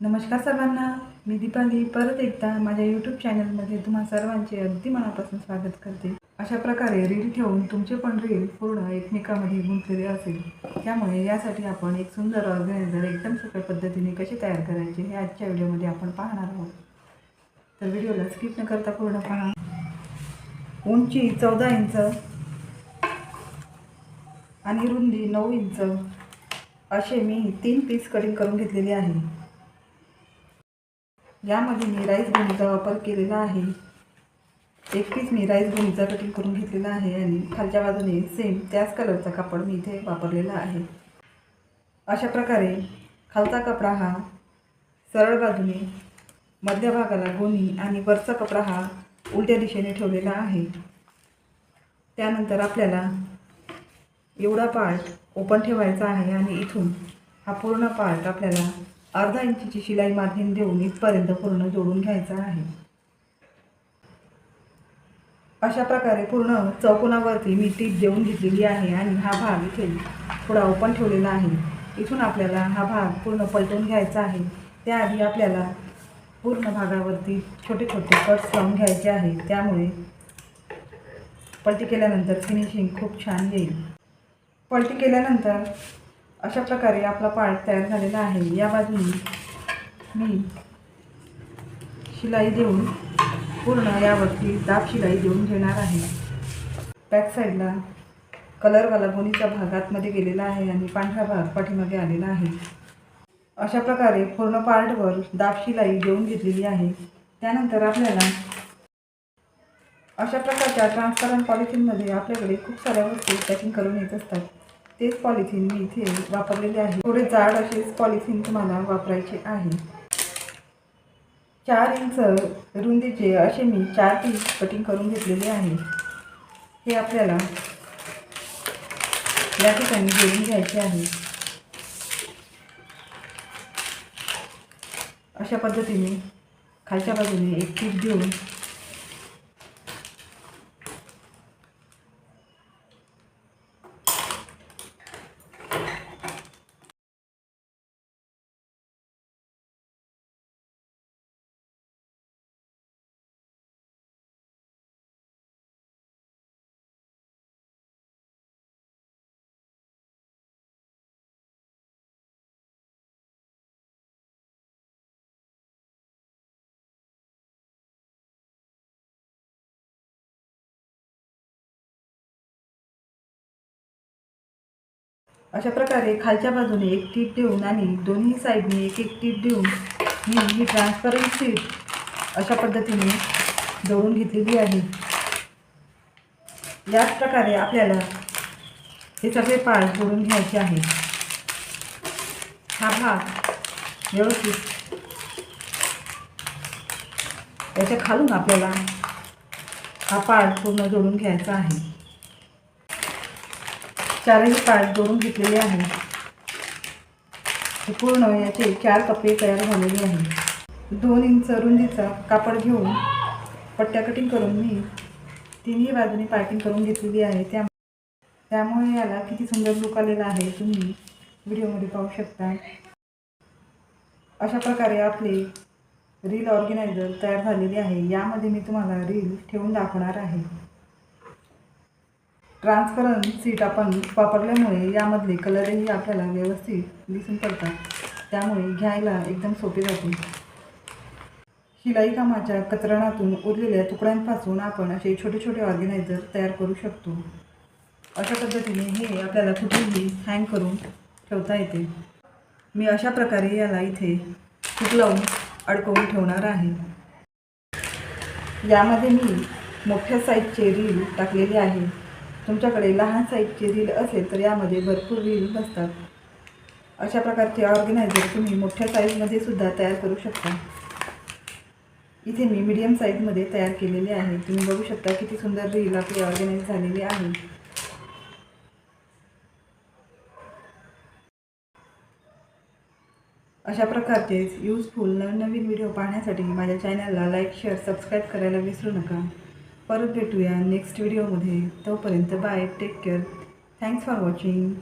नमस्कार सर्वांना मी दीपाली. परत एकदा माझ्या यूट्यूब चॅनलमध्ये तुम्हा सर्वांचे अगदी मनापासून स्वागत करते. अशा प्रकारे रील ठेवून तुमचे पण रील पूर्ण एकमेकामध्ये गुंतलेले असेल. त्यामुळे यासाठी आपण एक सुंदर ऑर्गनायझर एकदम सोप्या पद्धतीने कसे तयार करायचे हे आजच्या व्हिडिओमध्ये आपण पाहणार आहोत. तर व्हिडिओला स्किप न करता पूर्ण पहा. उंची चौदा इंच आणि रुंदी नऊ इंच असे मी तीन पीस कटिंग करून घेतलेली आहे. यामध्ये मी राईस गोणीचा वापर केलेला आहे. एक पीस मी राईस गोणीचा कटिंग करून घेतलेला आहे आणि खालच्या बाजूने सेम त्याच कलरचा कापड मी इथे वापरलेला आहे. अशा प्रकारे खालचा कपडा हा सरळ बाजूने मधल्या भागाला गोणी आणि वरचा कपडा हा उलट्या दिशेने ठेवलेला आहे. त्यानंतर आपल्याला एवढा पार्ट ओपन ठेवायचा आहे आणि इथून हा पूर्ण पार्ट आपल्याला अर्धा इंचीची शिलाई मार्जिन देऊन इथपर्यंत पूर्ण जोडून घ्यायचा आहे. अशा प्रकारे पूर्ण चौकोनावरती मी टीप देऊन घेतलेली आहे आणि हा भाग इथे थोडा ओपन ठेवलेला आहे. इथून आपल्याला हा भाग पूर्ण पलटून घ्यायचा आहे. त्याआधी आपल्याला पूर्ण भागावरती छोटे छोटे कट्स लावून घ्यायचे आहे त्यामुळे पलटी केल्यानंतर फिनिशिंग खूप छान येईल. पलटी केल्यानंतर अशा प्रकारे आपला पार्ट तयार झालेला आहे. या बाजूने मी शिलाई देऊन पूर्ण यावरती दाब शिलाई देऊन घेणार आहे. बॅक साईडला कलरवाला गोणीचा भाग आतमध्ये गेलेला आहे आणि पांढरा भाग पाठीमागे आलेला आहे. अशा प्रकारे पूर्ण पार्टवर दाब शिलाई देऊन घेतलेली आहे. त्यानंतर आपल्याला अशा प्रकारच्या ट्रान्सपरंट पॉलिथिनमध्ये आपल्याकडे खूप साऱ्या वस्तू पॅकिंग करून येत असतात. तेच पॉलिथिन मी इथे वापरलेले आहे. थोडे जाड असेच पॉलिथिन तुम्हाला वापरायचे आहे. चार इंच रुंदीचे असे मी चार पीस कटिंग करून घेतलेले आहे. हे आपल्याला या ठिकाणी जोडून घ्यायचे आहे. अशा पद्धतीने खालच्या बाजूने एक पीस देऊन अशा प्रकारे खालच्या बाजूने एक टीप देऊन आणि दोन्ही साईडने एक एक टीप देऊन मी ही ट्रान्सपरंट सीट अशा पद्धतीने जोडून घेतलेली आहे. याच प्रकारे आपल्याला हे सगळे पार्ट जोडून घ्यायचे आहे हा भाग व्यवस्थित याच्या खालून आपल्याला हा पार्ट पूर्ण जोडून घ्यायचा आहे. चारही पार्ट जोडून घेतलेले आहे पूर्ण याचे चार कपडे तयार झालेले आहे दोन इंच रुंदीचा कापड घेऊन पट्ट्या कटिंग करून मी तिन्ही बाजूने पार्टिंग करून घेतलेली आहे. त्या त्यामुळे याला किती सुंदर लुक आलेला आहे तुम्ही व्हिडिओमध्ये पाहू शकता. अशा प्रकारे आपले रील ऑर्गनायझर तयार झालेले आहे. यामध्ये मी तुम्हाला रील ठेवून दाखवणार आहे. ट्रान्सपरंट सीट आपण वापरल्यामुळे यामधले कलरही आपल्याला व्यवस्थित दिसून पडतात. त्यामुळे घ्यायला एकदम सोपे जाते. शिलाई कामाच्या कतरणातून उरलेल्या तुकड्यांपासून आपण असे छोटे छोटे ऑर्गनायझर तयार करू शकतो. अशा पद्धतीने हे आपल्याला कुठेही हँग करून ठेवता येते. मी अशा प्रकारे याला इथे हुक लावून अडकवून ठेवणार आहे. यामध्ये मी मोठ्या साईजचे रील टाकलेले आहे. तुमच्याकडे लहान साईजचे रील असेल तर यामध्ये भरपूर रील बसतात. अशा प्रकारचे ऑर्गनायझर तुम्ही मोठ्या साईजमध्ये सुद्धा तयार करू शकता. इथे मी मीडियम साईजमध्ये तयार केलेले आहे. तुम्ही बघू शकता किती सुंदर रील आपली ऑर्गनाईज झालेली आहे. अशा प्रकारचेच यूजफुल नवनवीन व्हिडिओ पाहण्यासाठी माझ्या चॅनलला लाईक शेअर सबस्क्राईब करायला विसरू नका. परत भेटूया नेक्स्ट व्हिडिओमध्ये तोपर्यंत bye take care thanks for watching